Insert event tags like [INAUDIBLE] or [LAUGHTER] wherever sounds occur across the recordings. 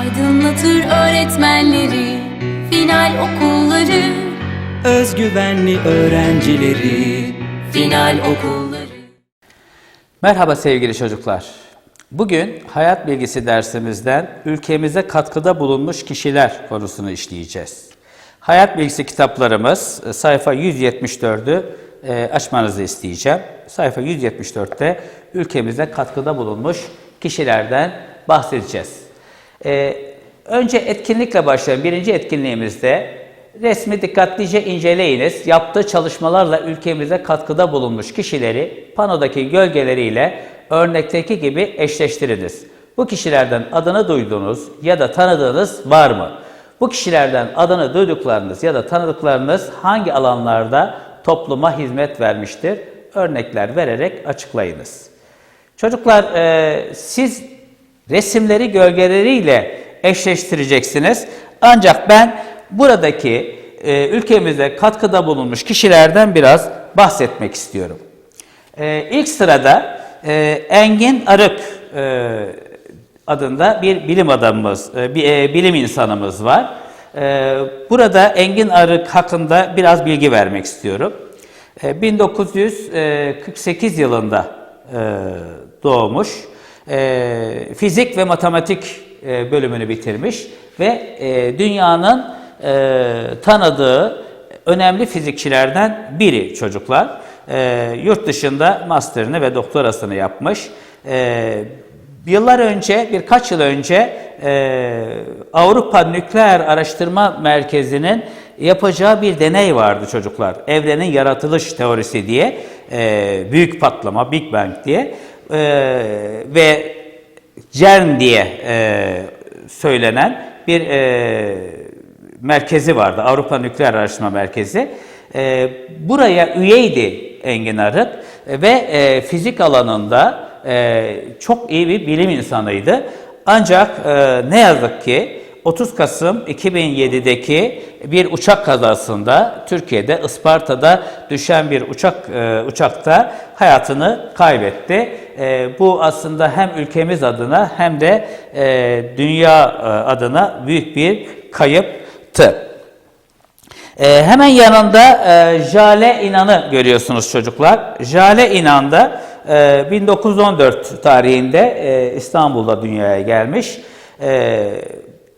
Aydınlatır öğretmenleri Final okulları Özgüvenli öğrencileri Final okulları Merhaba sevgili çocuklar. Bugün hayat bilgisi dersimizden ülkemize katkıda bulunmuş kişiler konusunu işleyeceğiz. Hayat bilgisi kitaplarımız e, sayfa 174'ü e, açmanızı isteyeceğim. Sayfa 174'te ülkemize katkıda bulunmuş kişilerden bahsedeceğiz. E, önce etkinlikle başlayalım. Birinci etkinliğimizde resmi dikkatlice inceleyiniz. Yaptığı çalışmalarla ülkemize katkıda bulunmuş kişileri panodaki gölgeleriyle örnekteki gibi eşleştiriniz. Bu kişilerden adını duyduğunuz ya da tanıdığınız var mı? Bu kişilerden adını duyduklarınız ya da tanıdıklarınız hangi alanlarda topluma hizmet vermiştir? Örnekler vererek açıklayınız. Çocuklar e, siz resimleri gölgeleriyle eşleştireceksiniz. Ancak ben buradaki e, ülkemize katkıda bulunmuş kişilerden biraz bahsetmek istiyorum. E, ilk sırada e, Engin Arık e, adında bir bilim adamımız, e, e, bilim insanımız var. E, burada Engin Arık hakkında biraz bilgi vermek istiyorum. E, 1948 yılında e, doğmuş. E, fizik ve matematik e, bölümünü bitirmiş ve e, dünyanın e, tanıdığı önemli fizikçilerden biri çocuklar. E, yurt dışında master'ını ve doktorasını yapmış. E, yıllar önce, birkaç yıl önce e, Avrupa Nükleer Araştırma Merkezi'nin yapacağı bir deney vardı çocuklar. Evrenin yaratılış teorisi diye, e, büyük patlama, Big Bang diye e, ve CERN diye e, söylenen bir e, merkezi vardı. Avrupa Nükleer Araştırma Merkezi. E, buraya üyeydi Engin Arık e, ve e, fizik alanında e, çok iyi bir bilim insanıydı. Ancak e, ne yazık ki 30 Kasım 2007'deki bir uçak kazasında Türkiye'de Isparta'da düşen bir uçak e, uçakta hayatını kaybetti. E, bu aslında hem ülkemiz adına hem de e, dünya e, adına büyük bir kayıptı. E, hemen yanında e, Jale İnan'ı görüyorsunuz çocuklar. Jale İnan da e, 1914 tarihinde e, İstanbul'da dünyaya gelmiş. E,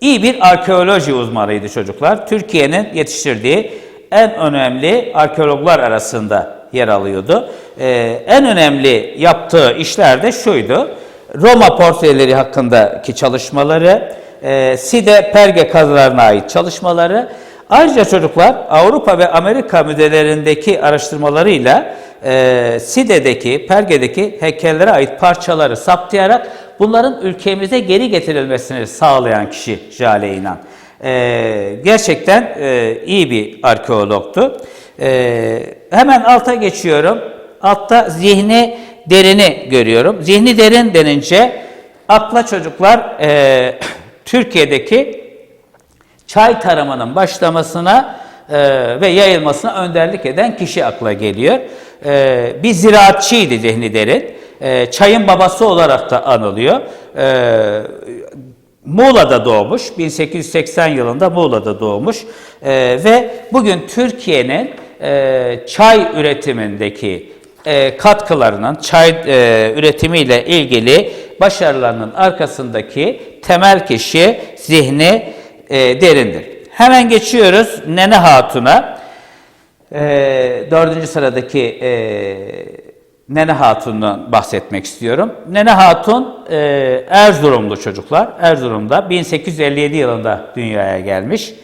iyi bir arkeoloji uzmanıydı çocuklar. Türkiye'nin yetiştirdiği en önemli arkeologlar arasında yer alıyordu. E, en önemli yaptığı işler de şuydu. Roma portreleri hakkındaki çalışmaları, e, Side Perge kazılarına ait çalışmaları, Ayrıca çocuklar Avrupa ve Amerika müzelerindeki araştırmalarıyla e, Side'deki, Perge'deki heykellere ait parçaları saptayarak bunların ülkemize geri getirilmesini sağlayan kişi Jale İnan. E, gerçekten e, iyi bir arkeologtu. E, hemen alta geçiyorum. Altta zihni derini görüyorum. Zihni derin denince akla çocuklar e, [CLEARS THROAT] Türkiye'deki çay tarımının başlamasına e, ve yayılmasına önderlik eden kişi akla geliyor. E, bir ziraatçıydı Zihni Derin. E, çayın babası olarak da anılıyor. E, Muğla'da doğmuş, 1880 yılında Muğla'da doğmuş E, ve bugün Türkiye'nin e, çay üretimindeki e, katkılarının, çay e, üretimiyle ilgili başarılarının arkasındaki temel kişi zihni e, derindir. Hemen geçiyoruz Nene Hatun'a. E, dördüncü sıradaki e, Nene Hatun'dan bahsetmek istiyorum. Nene Hatun e, Erzurumlu çocuklar. Erzurum'da 1857 yılında dünyaya gelmiş.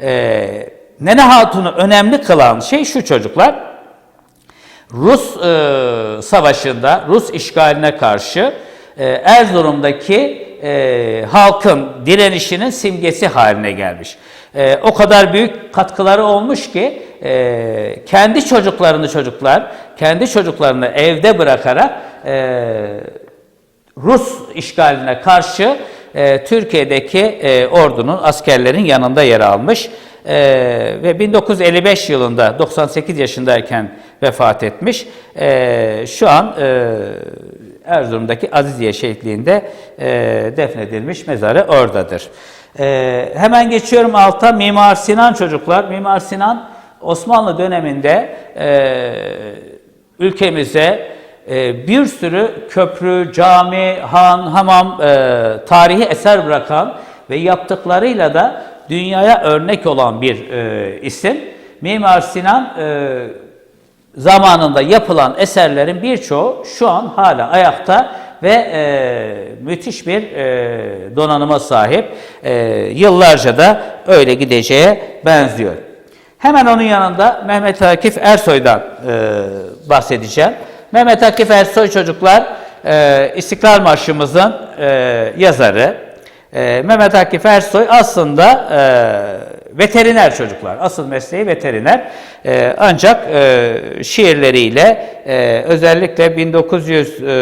E, Nene Hatun'u önemli kılan şey şu çocuklar. Rus e, savaşında, Rus işgaline karşı e, Erzurum'daki e, halkın direnişinin simgesi haline gelmiş. E, o kadar büyük katkıları olmuş ki e, kendi çocuklarını çocuklar, kendi çocuklarını evde bırakarak e, Rus işgaline karşı e, Türkiye'deki e, ordunun, askerlerin yanında yer almış. E, ve 1955 yılında 98 yaşındayken vefat etmiş. E, şu an e, Erzurum'daki Aziziye şehitliğinde e, defnedilmiş mezarı oradadır. E, hemen geçiyorum alta Mimar Sinan çocuklar. Mimar Sinan Osmanlı döneminde e, ülkemize e, bir sürü köprü, cami, han, hamam, e, tarihi eser bırakan ve yaptıklarıyla da dünyaya örnek olan bir e, isim. Mimar Sinan e, zamanında yapılan eserlerin birçoğu şu an hala ayakta ve e, müthiş bir e, donanıma sahip. E, yıllarca da öyle gideceğe benziyor. Hemen onun yanında Mehmet Akif Ersoy'dan e, bahsedeceğim. Mehmet Akif Ersoy çocuklar e, İstiklal Marşımızın e, yazarı. E, Mehmet Akif Ersoy aslında e, veteriner çocuklar. Asıl mesleği veteriner. E, ancak e, şiirleriyle e, özellikle 1900 e,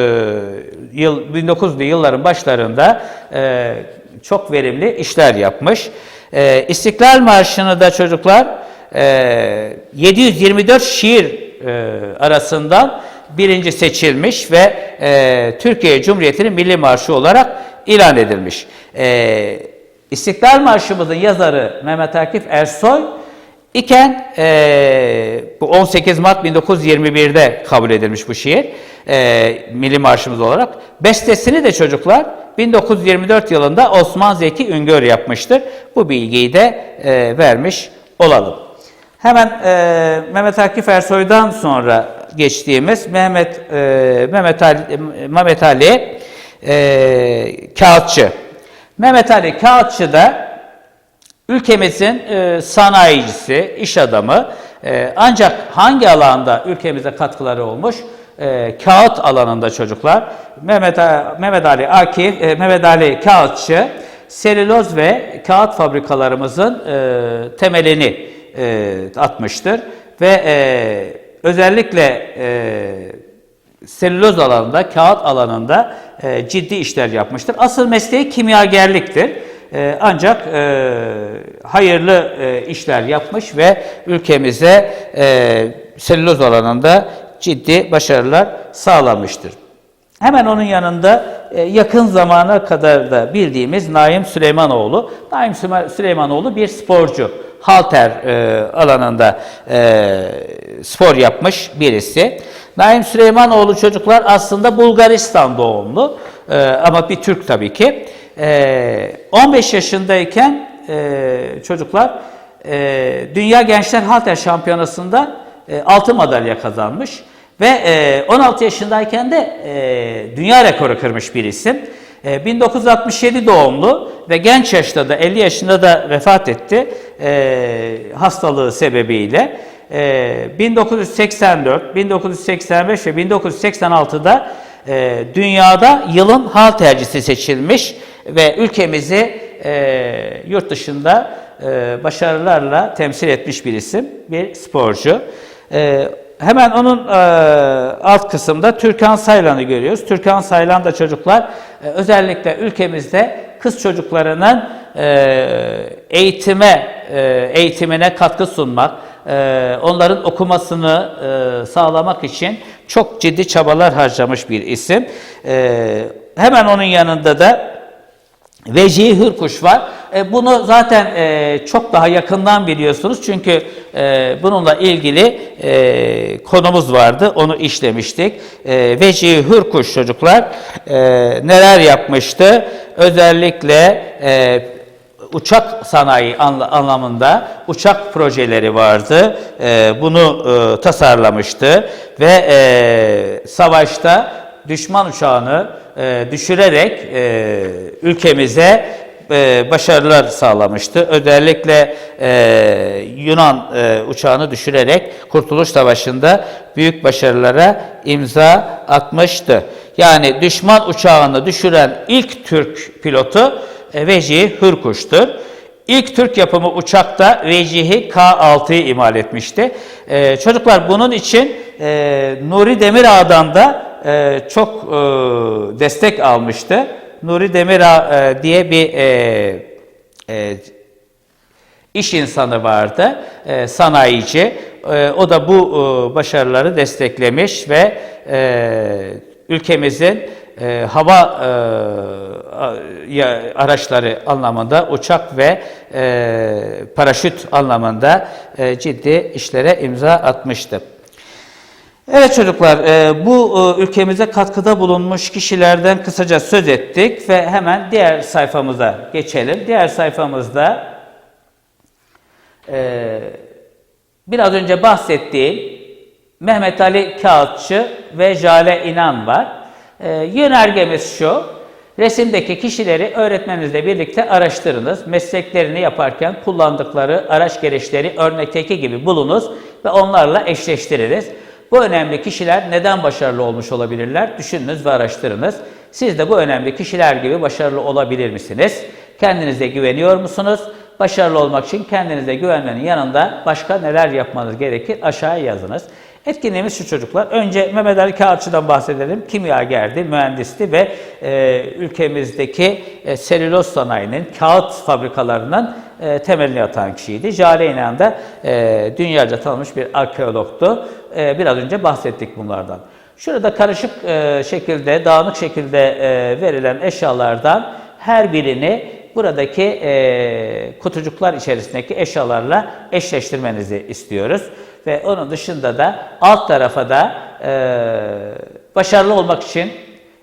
yıl 1900'lü yılların başlarında e, çok verimli işler yapmış. E, İstiklal Marşı'nı da çocuklar e, 724 şiir e, arasından birinci seçilmiş ve e, Türkiye Cumhuriyeti'nin milli marşı olarak ilan edilmiş. E, İstiklal Marşımızın yazarı Mehmet Akif Ersoy iken e, bu 18 Mart 1921'de kabul edilmiş bu şiir e, milli marşımız olarak. Bestesini de çocuklar 1924 yılında Osman Zeki Üngör yapmıştır. Bu bilgiyi de e, vermiş olalım. Hemen e, Mehmet Akif Ersoy'dan sonra geçtiğimiz Mehmet e, Mehmet Ali, Mehmet Ali e, Kağıtçı. Mehmet Ali Kağıtçı da ülkemizin e, sanayicisi, iş adamı. E, ancak hangi alanda ülkemize katkıları olmuş? E, kağıt alanında çocuklar. Mehmet, Mehmet Ali Akif, e, Mehmet Ali Kağıtçı selüloz ve kağıt fabrikalarımızın e, temelini e, atmıştır ve e, özellikle e, selüloz alanında, kağıt alanında e, ciddi işler yapmıştır. Asıl mesleği kimyagerliktir. E, ancak e, hayırlı e, işler yapmış ve ülkemize e, selüloz alanında ciddi başarılar sağlamıştır. Hemen onun yanında e, yakın zamana kadar da bildiğimiz Naim Süleymanoğlu. Naim Süleymanoğlu bir sporcu. Halter e, alanında e, spor yapmış birisi. Naim Süleymanoğlu çocuklar aslında Bulgaristan doğumlu e, ama bir Türk tabii ki. E, 15 yaşındayken e, çocuklar e, Dünya Gençler Halter Şampiyonası'nda e, altın madalya kazanmış. Ve e, 16 yaşındayken de e, dünya rekoru kırmış bir isim. E, 1967 doğumlu ve genç yaşta da 50 yaşında da vefat etti e, hastalığı sebebiyle. E, 1984, 1985 ve 1986'da e, dünyada yılın haltercisi seçilmiş ve ülkemizi e, yurt dışında e, başarılarla temsil etmiş bir isim, bir sporcu. E, Hemen onun e, alt kısımda Türkan Saylan'ı görüyoruz. Türkan Saylan da çocuklar e, özellikle ülkemizde kız çocuklarının e, eğitime e, eğitimine katkı sunmak, e, onların okumasını e, sağlamak için çok ciddi çabalar harcamış bir isim. E, hemen onun yanında da Vecihi Hürkuş var. E, bunu zaten e, çok daha yakından biliyorsunuz çünkü bununla ilgili konumuz vardı, onu işlemiştik. Vecihi Hürkuş çocuklar neler yapmıştı? Özellikle uçak sanayi anla- anlamında uçak projeleri vardı. E, bunu e, tasarlamıştı ve e, savaşta düşman uçağını e, düşürerek ülkemize başarılar sağlamıştı. Özellikle Yunan uçağını düşürerek Kurtuluş Savaşı'nda büyük başarılara imza atmıştı. Yani düşman uçağını düşüren ilk Türk pilotu Vecihi Hürkuş'tur. İlk Türk yapımı uçakta Vecihi K-6'yı imal etmişti. E, çocuklar bunun için e, Nuri Demirağ'dan da e, çok e, destek almıştı. Nuri Demirağ e, diye bir e, e, iş insanı vardı, e, sanayici. E, o da bu e, başarıları desteklemiş ve e, ülkemizin e, hava e, araçları anlamında uçak ve e, paraşüt anlamında e, ciddi işlere imza atmıştı. Evet çocuklar, e, bu e, ülkemize katkıda bulunmuş kişilerden kısaca söz ettik ve hemen diğer sayfamıza geçelim. Diğer sayfamızda e, biraz önce bahsettiğim Mehmet Ali Kağıtçı ve Jale İnan var. E, yönergemiz şu, resimdeki kişileri öğretmeninizle birlikte araştırınız. Mesleklerini yaparken kullandıkları araç gereçleri örnekteki gibi bulunuz ve onlarla eşleştiriniz. Bu önemli kişiler neden başarılı olmuş olabilirler? Düşününüz ve araştırınız. Siz de bu önemli kişiler gibi başarılı olabilir misiniz? Kendinize güveniyor musunuz? Başarılı olmak için kendinize güvenmenin yanında başka neler yapmanız gerekir? Aşağıya yazınız. Etkinliğimiz şu çocuklar. Önce Mehmet Ali Kağıtçı'dan bahsedelim. Kimyagerdi, mühendisti ve e, ülkemizdeki e, selüloz sanayinin, kağıt fabrikalarının e, temelini atan kişiydi. Jale İnan da e, dünyaca tanınmış bir arkeologtu. E, biraz önce bahsettik bunlardan. Şurada karışık e, şekilde, dağınık şekilde e, verilen eşyalardan her birini buradaki e, kutucuklar içerisindeki eşyalarla eşleştirmenizi istiyoruz. Ve onun dışında da alt tarafa da e, başarılı olmak için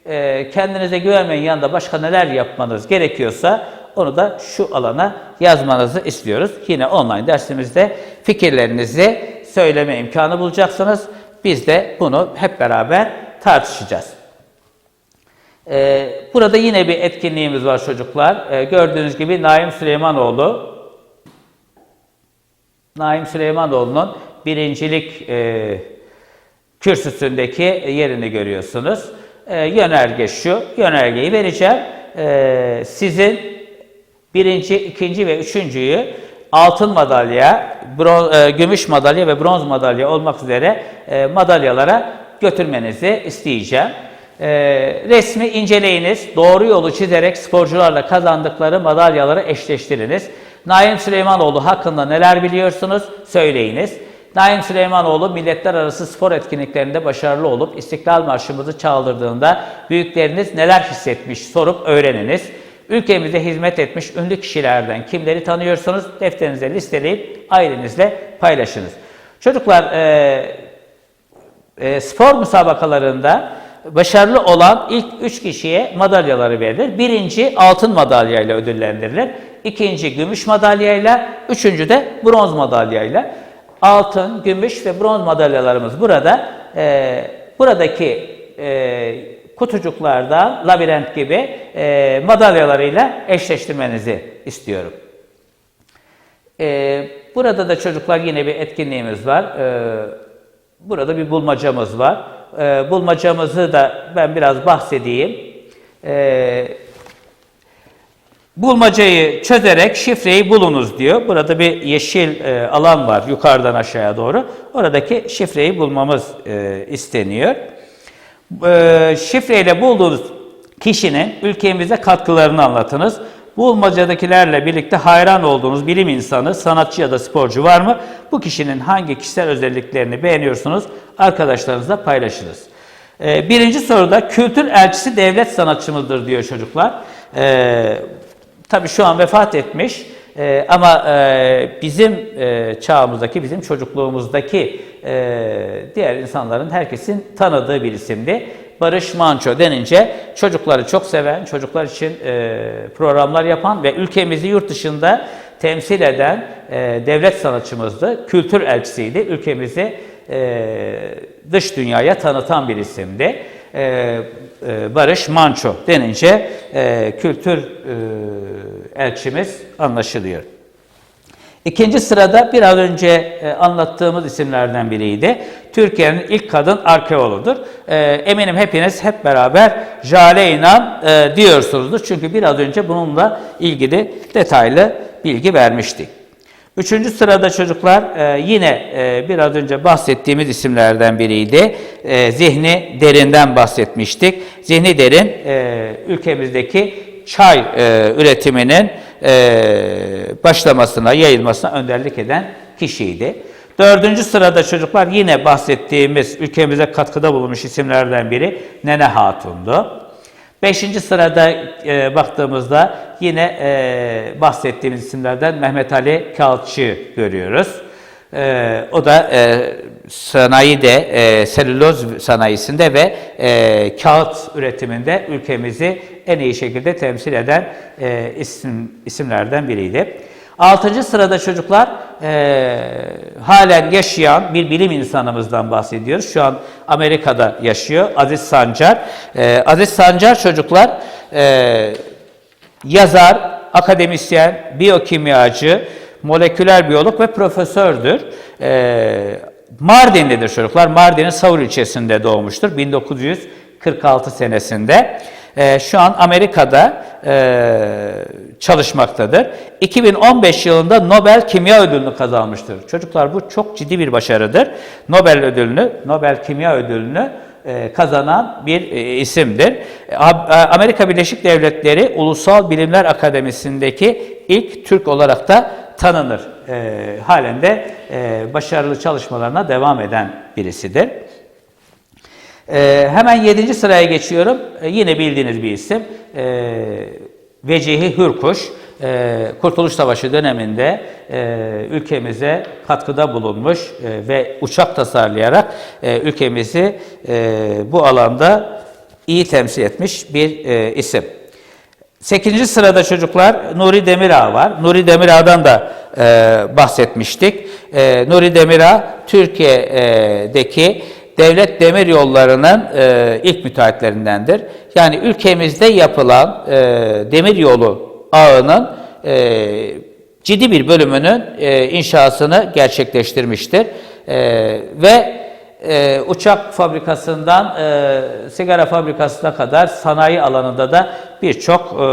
e, kendinize güvenmeyin yanında başka neler yapmanız gerekiyorsa onu da şu alana yazmanızı istiyoruz. Yine online dersimizde fikirlerinizi söyleme imkanı bulacaksınız. Biz de bunu hep beraber tartışacağız. Ee, burada yine bir etkinliğimiz var çocuklar. Ee, gördüğünüz gibi Naim Süleymanoğlu, Naim Süleymanoğlu'nun birincilik e, kürsüsündeki yerini görüyorsunuz. Ee, yönerge şu, yönergeyi vereceğim. Ee, sizin birinci, ikinci ve üçüncüyü altın madalya, bron, e, gümüş madalya ve bronz madalya olmak üzere e, madalyalara götürmenizi isteyeceğim. E, resmi inceleyiniz, doğru yolu çizerek sporcularla kazandıkları madalyaları eşleştiriniz. Naim Süleymanoğlu hakkında neler biliyorsunuz? Söyleyiniz. Naim Süleymanoğlu milletler arası spor etkinliklerinde başarılı olup İstiklal Marşımızı çaldırdığında büyükleriniz neler hissetmiş sorup öğreniniz. Ülkemize hizmet etmiş ünlü kişilerden kimleri tanıyorsunuz? Defterinize listeleyip ailenizle paylaşınız. Çocuklar e, e, spor müsabakalarında başarılı olan ilk üç kişiye madalyaları verilir. Birinci altın madalyayla ödüllendirilir. İkinci gümüş madalyayla, üçüncü de bronz madalyayla. Altın, gümüş ve bronz madalyalarımız burada. E, buradaki e, kutucuklardan labirent gibi e, madalyalarıyla eşleştirmenizi istiyorum. E, burada da çocuklar yine bir etkinliğimiz var. E, burada bir bulmacamız var. E, bulmacamızı da ben biraz bahsedeyim. E, bulmacayı çözerek şifreyi bulunuz diyor. Burada bir yeşil e, alan var yukarıdan aşağıya doğru. Oradaki şifreyi bulmamız e, isteniyor e, şifreyle bulduğunuz kişinin ülkemize katkılarını anlatınız. Bulmacadakilerle birlikte hayran olduğunuz bilim insanı, sanatçı ya da sporcu var mı? Bu kişinin hangi kişisel özelliklerini beğeniyorsunuz? Arkadaşlarınızla paylaşınız. E, birinci soruda kültür elçisi devlet sanatçımızdır diyor çocuklar. E, tabii şu an vefat etmiş. Ee, ama e, bizim e, çağımızdaki, bizim çocukluğumuzdaki e, diğer insanların herkesin tanıdığı bir isimdi. Barış Manço denince çocukları çok seven, çocuklar için e, programlar yapan ve ülkemizi yurt dışında temsil eden e, devlet sanatçımızdı. Kültür elçisiydi. Ülkemizi e, dış dünyaya tanıtan bir isimdi. E, e, Barış Manço denince e, kültür e, elçimiz anlaşılıyor. İkinci sırada biraz önce e, anlattığımız isimlerden biriydi. Türkiye'nin ilk kadın arkeologudur. E, eminim hepiniz hep beraber Jale İnan e, diyorsunuzdur. Çünkü biraz önce bununla ilgili detaylı bilgi vermiştik. Üçüncü sırada çocuklar e, yine e, biraz önce bahsettiğimiz isimlerden biriydi. E, Zihni Derin'den bahsetmiştik. Zihni Derin e, ülkemizdeki çay üretiminin başlamasına, yayılmasına önderlik eden kişiydi. Dördüncü sırada çocuklar yine bahsettiğimiz ülkemize katkıda bulunmuş isimlerden biri Nene Hatun'du. Beşinci sırada e, baktığımızda yine e, bahsettiğimiz isimlerden Mehmet Ali Kağıtçı görüyoruz. E, o da e, sanayide, e, selüloz sanayisinde ve e, kağıt üretiminde ülkemizi en iyi şekilde temsil eden e, isim, isimlerden biriydi. Altıncı sırada çocuklar e, halen yaşayan bir bilim insanımızdan bahsediyoruz. Şu an Amerika'da yaşıyor Aziz Sancar. E, Aziz Sancar çocuklar e, yazar, akademisyen, biyokimyacı, moleküler biyolog ve profesördür. E, Mardinlidir çocuklar. Mardin'in Savur ilçesinde doğmuştur 1946 senesinde. E, şu an Amerika'da e, çalışmaktadır. 2015 yılında Nobel Kimya Ödülünü kazanmıştır. Çocuklar bu çok ciddi bir başarıdır. Nobel ödülünü, Nobel Kimya Ödülünü e, kazanan bir e, isimdir. E, Amerika Birleşik Devletleri Ulusal Bilimler Akademisi'ndeki ilk Türk olarak da tanınır. Halen de başarılı çalışmalarına devam eden birisidir. Hemen 7. sıraya geçiyorum. Yine bildiğiniz bir isim. Vecihi Hürkuş. Ee, Kurtuluş Savaşı döneminde e, ülkemize katkıda bulunmuş e, ve uçak tasarlayarak e, ülkemizi e, bu alanda iyi temsil etmiş bir e, isim. 8. sırada çocuklar Nuri Demirağ var. Nuri Demirağ'dan da e, bahsetmiştik. E, Nuri Demirağ Türkiye'deki devlet demir yollarının e, ilk müteahhitlerindendir. Yani ülkemizde yapılan e, demir yolu ağının e, ciddi bir bölümünün e, inşasını gerçekleştirmiştir. E, ve e, uçak fabrikasından e, sigara fabrikasına kadar sanayi alanında da birçok e,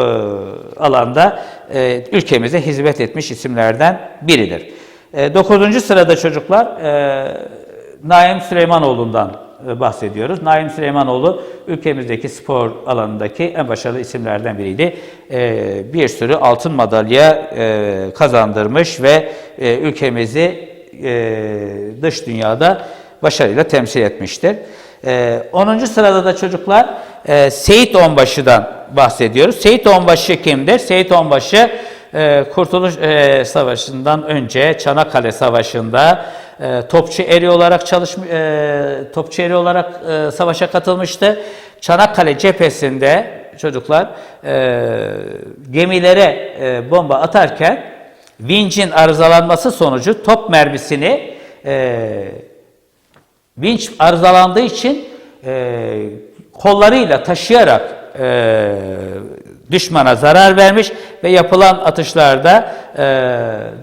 alanda e, ülkemize hizmet etmiş isimlerden biridir. E, dokuzuncu sırada çocuklar e, Naim Süleymanoğlu'ndan e, bahsediyoruz. Naim Süleymanoğlu ülkemizdeki spor alanındaki en başarılı isimlerden biriydi. E, bir sürü altın madalya e, kazandırmış ve ülkemizi dış dünyada başarıyla temsil etmiştir. E, 10. sırada da çocuklar Seyit Onbaşı'dan bahsediyoruz. Seyit Onbaşı kimdir? Seyit Onbaşı Kurtuluş e, Savaşı'ndan önce Çanakkale Savaşı'nda e, topçu eri olarak çalışmış, e, topçu eri olarak savaşa katılmıştı. Çanakkale cephesinde çocuklar gemilere bomba atarken vincin arızalanması sonucu top mermisini vinç arızalandığı için kollarıyla taşıyarak düşmana zarar vermiş ve yapılan atışlarda e,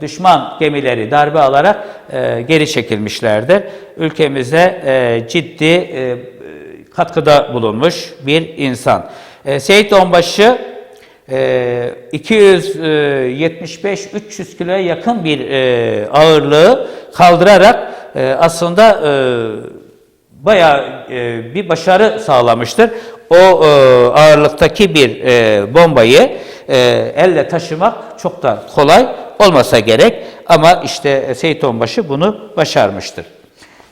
düşman gemileri darbe alarak e, geri çekilmişlerdir. Ülkemize e, ciddi e, katkıda bulunmuş bir insan. E, Seyit Onbaşı e, 275-300 kiloya yakın bir e, ağırlığı kaldırarak e, aslında e, bayağı e, bir başarı sağlamıştır. O e, ağırlıktaki bir e, bombayı e, elle taşımak çok da kolay olmasa gerek ama işte Seyit Onbaşı bunu başarmıştır.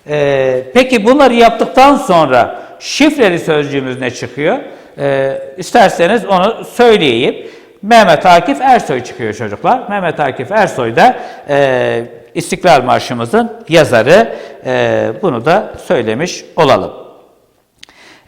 E, peki bunları yaptıktan sonra şifreli sözcüğümüz ne çıkıyor? E, isterseniz onu söyleyeyim. Mehmet Akif Ersoy çıkıyor çocuklar. Mehmet Akif Ersoy da e, İstiklal Marşımızın yazarı. E, bunu da söylemiş olalım.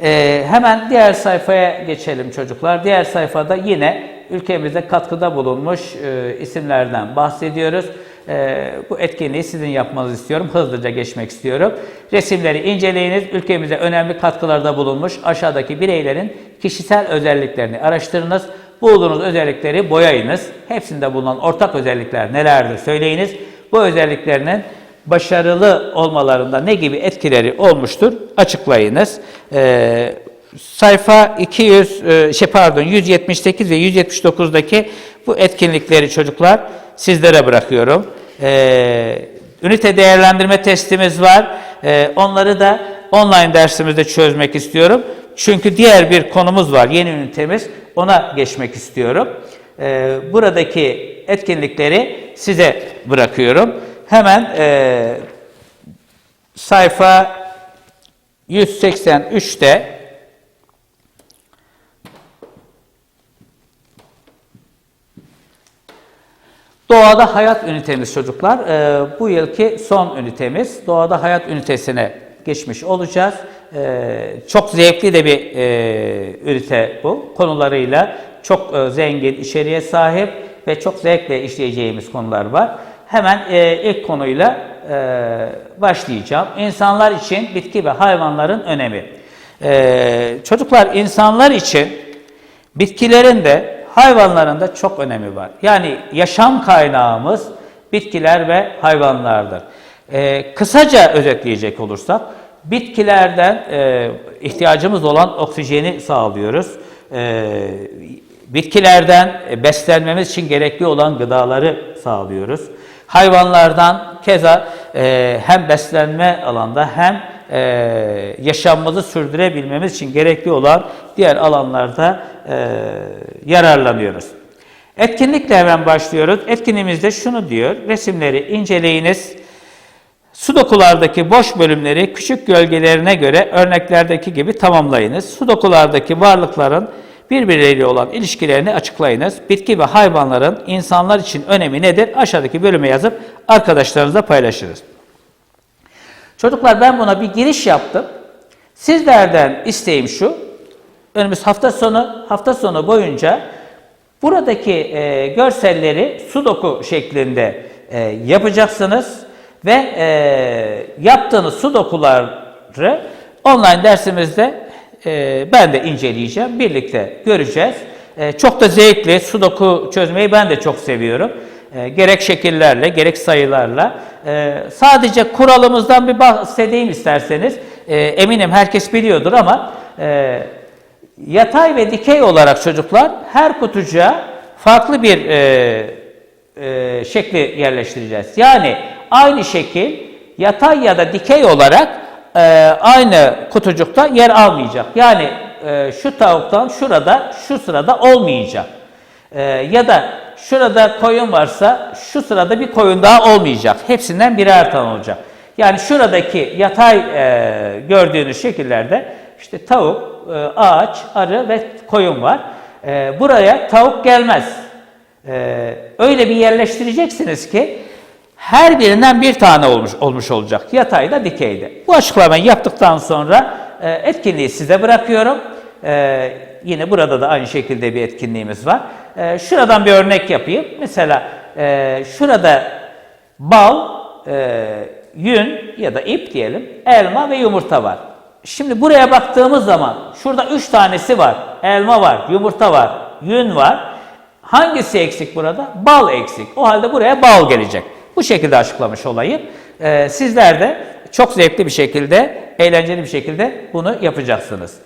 E, hemen diğer sayfaya geçelim çocuklar. Diğer sayfada yine ülkemize katkıda bulunmuş e, isimlerden bahsediyoruz. E, bu etkinliği sizin yapmanızı istiyorum. Hızlıca geçmek istiyorum. Resimleri inceleyiniz. Ülkemize önemli katkılarda bulunmuş aşağıdaki bireylerin kişisel özelliklerini araştırınız. Bulduğunuz özellikleri boyayınız. Hepsinde bulunan ortak özellikler nelerdir söyleyiniz. Bu özelliklerinin başarılı olmalarında ne gibi etkileri olmuştur açıklayınız. Ee, sayfa 200 e, şey pardon 178 ve 179'daki bu etkinlikleri çocuklar sizlere bırakıyorum. Ee, ünite değerlendirme testimiz var. Ee, onları da online dersimizde çözmek istiyorum. Çünkü diğer bir konumuz var, yeni ünitemiz. Ona geçmek istiyorum. Ee, buradaki etkinlikleri size bırakıyorum. Hemen e, sayfa 183'te Doğada Hayat ünitemiz çocuklar. Ee, bu yılki son ünitemiz. Doğada Hayat ünitesine geçmiş olacağız. Ee, çok zevkli de bir e, ünite bu. Konularıyla çok e, zengin içeriğe sahip ve çok zevkle işleyeceğimiz konular var. Hemen e, ilk konuyla e, başlayacağım. İnsanlar için bitki ve hayvanların önemi. Ee, çocuklar insanlar için Bitkilerin de hayvanların da çok önemi var. Yani yaşam kaynağımız bitkiler ve hayvanlardır. Ee, kısaca özetleyecek olursak, bitkilerden e, ihtiyacımız olan oksijeni sağlıyoruz. Ee, bitkilerden e, beslenmemiz için gerekli olan gıdaları sağlıyoruz. Hayvanlardan keza e, hem beslenme alanda hem e, yaşamımızı sürdürebilmemiz için gerekli olan diğer alanlarda e, yararlanıyoruz. Etkinlikle hemen başlıyoruz. Etkinliğimizde şunu diyor, resimleri inceleyiniz. Sudokulardaki boş bölümleri küçük gölgelerine göre örneklerdeki gibi tamamlayınız. Sudokulardaki varlıkların birbirleriyle olan ilişkilerini açıklayınız. Bitki ve hayvanların insanlar için önemi nedir? Aşağıdaki bölüme yazıp arkadaşlarınızla paylaşırız. Çocuklar ben buna bir giriş yaptım. Sizlerden isteğim şu. Önümüz hafta sonu, hafta sonu boyunca buradaki e, görselleri sudoku şeklinde e, yapacaksınız ve e, yaptığınız sudokuları online dersimizde e, ben de inceleyeceğim. Birlikte göreceğiz. E, çok da zevkli. Sudoku çözmeyi ben de çok seviyorum. E, gerek şekillerle, gerek sayılarla. E, sadece kuralımızdan bir bahsedeyim isterseniz. E, eminim herkes biliyordur ama e, yatay ve dikey olarak çocuklar her kutucuğa farklı bir e, e, şekli yerleştireceğiz. Yani aynı şekil yatay ya da dikey olarak e, aynı kutucukta yer almayacak. Yani e, şu tavuktan şurada, şu sırada olmayacak. E, ya da şurada koyun varsa şu sırada bir koyun daha olmayacak. Hepsinden birer tane olacak. Yani şuradaki yatay e, gördüğünüz şekillerde işte tavuk, e, ağaç, arı ve koyun var. E, buraya tavuk gelmez. E, öyle bir yerleştireceksiniz ki her birinden bir tane olmuş olmuş olacak. Yatayda, dikeyde. Bu açıklamayı yaptıktan sonra e, etkinliği size bırakıyorum. E, yine burada da aynı şekilde bir etkinliğimiz var. E, şuradan bir örnek yapayım. Mesela e, şurada bal, e, yün ya da ip diyelim, elma ve yumurta var. Şimdi buraya baktığımız zaman şurada üç tanesi var. Elma var, yumurta var, yün var. Hangisi eksik burada? Bal eksik. O halde buraya bal gelecek. Bu şekilde açıklamış olayım. Ee, sizler de çok zevkli bir şekilde, eğlenceli bir şekilde bunu yapacaksınız.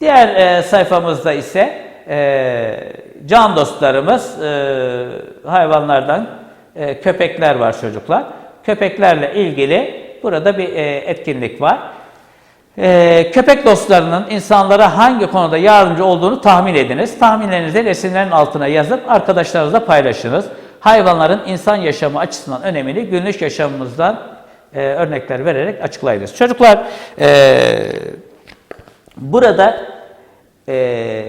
Diğer e, sayfamızda ise e, can dostlarımız, e, hayvanlardan e, köpekler var çocuklar. Köpeklerle ilgili burada bir e, etkinlik var. Ee, köpek dostlarının insanlara hangi konuda yardımcı olduğunu tahmin ediniz. Tahminlerinizi resimlerin altına yazıp arkadaşlarınızla paylaşınız. Hayvanların insan yaşamı açısından önemini günlük yaşamımızdan e, örnekler vererek açıklayınız. Çocuklar, e, burada e,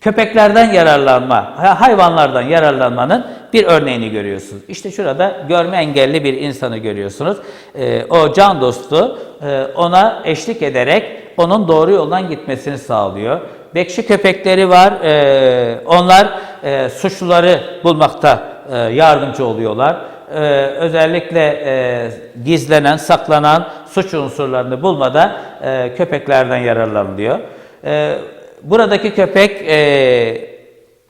köpeklerden yararlanma, ha- hayvanlardan yararlanmanın bir örneğini görüyorsunuz. İşte şurada görme engelli bir insanı görüyorsunuz. Ee, o can dostu e, ona eşlik ederek onun doğru yoldan gitmesini sağlıyor. Bekçi köpekleri var. Ee, onlar e, suçluları bulmakta e, yardımcı oluyorlar. Ee, özellikle e, gizlenen, saklanan suç unsurlarını bulmada e, köpeklerden yararlanılıyor. E, buradaki köpek e,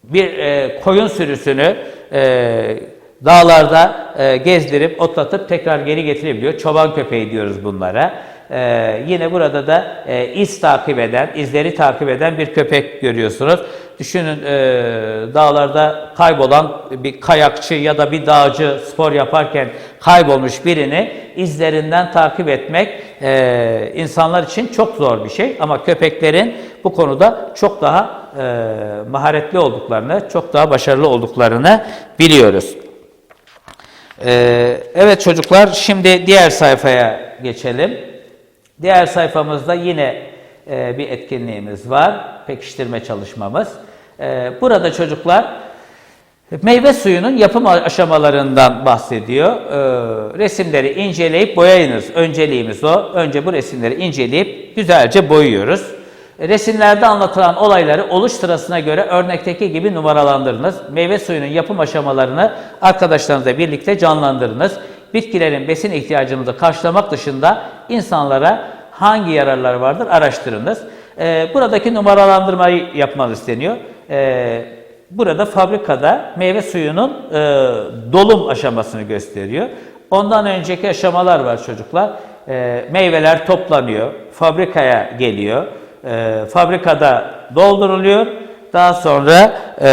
bir e, koyun sürüsünü e, dağlarda e, gezdirip otlatıp tekrar geri getirebiliyor. Çoban köpeği diyoruz bunlara. E, yine burada da e, iz takip eden, izleri takip eden bir köpek görüyorsunuz. Düşünün e, dağlarda kaybolan bir kayakçı ya da bir dağcı spor yaparken kaybolmuş birini izlerinden takip etmek e, insanlar için çok zor bir şey. Ama köpeklerin bu konuda çok daha e, maharetli olduklarını, çok daha başarılı olduklarını biliyoruz. Ee, evet çocuklar şimdi diğer sayfaya geçelim. Diğer sayfamızda yine e, bir etkinliğimiz var. Pekiştirme çalışmamız. Ee, burada çocuklar meyve suyunun yapım aşamalarından bahsediyor. Ee, resimleri inceleyip boyayınız. Önceliğimiz o. Önce bu resimleri inceleyip güzelce boyuyoruz. Resimlerde anlatılan olayları oluş sırasına göre örnekteki gibi numaralandırınız. Meyve suyunun yapım aşamalarını arkadaşlarınızla birlikte canlandırınız. Bitkilerin besin ihtiyacını karşılamak dışında insanlara hangi yararları vardır araştırınız. Ee, buradaki numaralandırmayı yapmanız isteniyor. Ee, burada fabrikada meyve suyunun e, dolum aşamasını gösteriyor. Ondan önceki aşamalar var çocuklar. Ee, meyveler toplanıyor, fabrikaya geliyor, Ee, fabrikada dolduruluyor. Daha sonra e,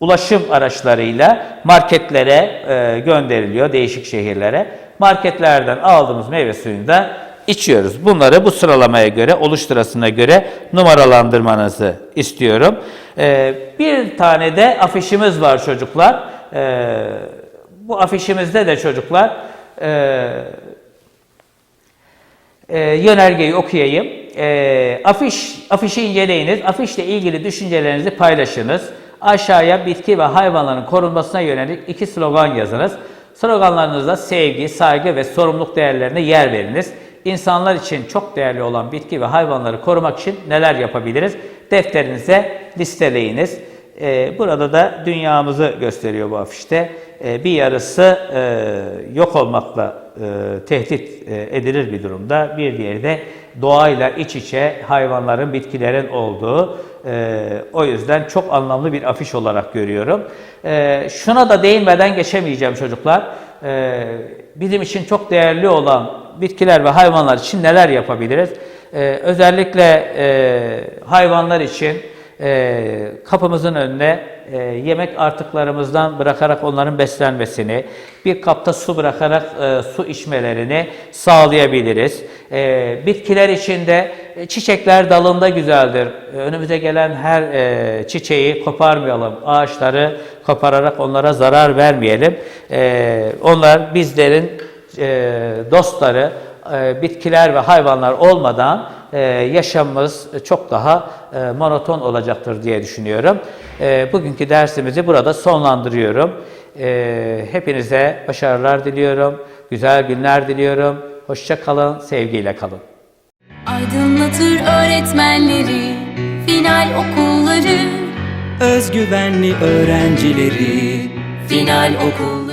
ulaşım araçlarıyla marketlere e, gönderiliyor, değişik şehirlere. Marketlerden aldığımız meyve suyunu da içiyoruz. Bunları bu sıralamaya göre, oluş sırasına göre numaralandırmanızı istiyorum. E, bir tane de afişimiz var çocuklar. E, bu afişimizde de çocuklar e, e, yönergeyi okuyayım. E, afiş, afişi inceleyiniz. Afişle ilgili düşüncelerinizi paylaşınız. Aşağıya bitki ve hayvanların korunmasına yönelik iki slogan yazınız. Sloganlarınızda sevgi, saygı ve sorumluluk değerlerine yer veriniz. İnsanlar için çok değerli olan bitki ve hayvanları korumak için neler yapabiliriz? Defterinize listeleyiniz. Ee, burada da dünyamızı gösteriyor bu afişte. Ee, bir yarısı e, yok olmakla e, tehdit e, edilir bir durumda. Bir diğeri de doğayla iç içe hayvanların, bitkilerin olduğu. E, o yüzden çok anlamlı bir afiş olarak görüyorum. E, şuna da değinmeden geçemeyeceğim çocuklar. E, bizim için çok değerli olan bitkiler ve hayvanlar için neler yapabiliriz? E, özellikle e, hayvanlar için e, kapımızın önüne e, yemek artıklarımızdan bırakarak onların beslenmesini, bir kapta su bırakarak e, su içmelerini sağlayabiliriz. E, bitkiler için de e, çiçekler dalında güzeldir. E, önümüze gelen her e, çiçeği koparmayalım. Ağaçları kopararak onlara zarar vermeyelim. E, onlar bizlerin e, dostları, e, bitkiler ve hayvanlar olmadan e, yaşamımız çok daha e, monoton olacaktır diye düşünüyorum. E, bugünkü dersimizi burada sonlandırıyorum. E, hepinize başarılar diliyorum, güzel günler diliyorum. Hoşça kalın, sevgiyle kalın. Aydınlatır öğretmenleri Final okulları Özgüvenli öğrencileri Final okulları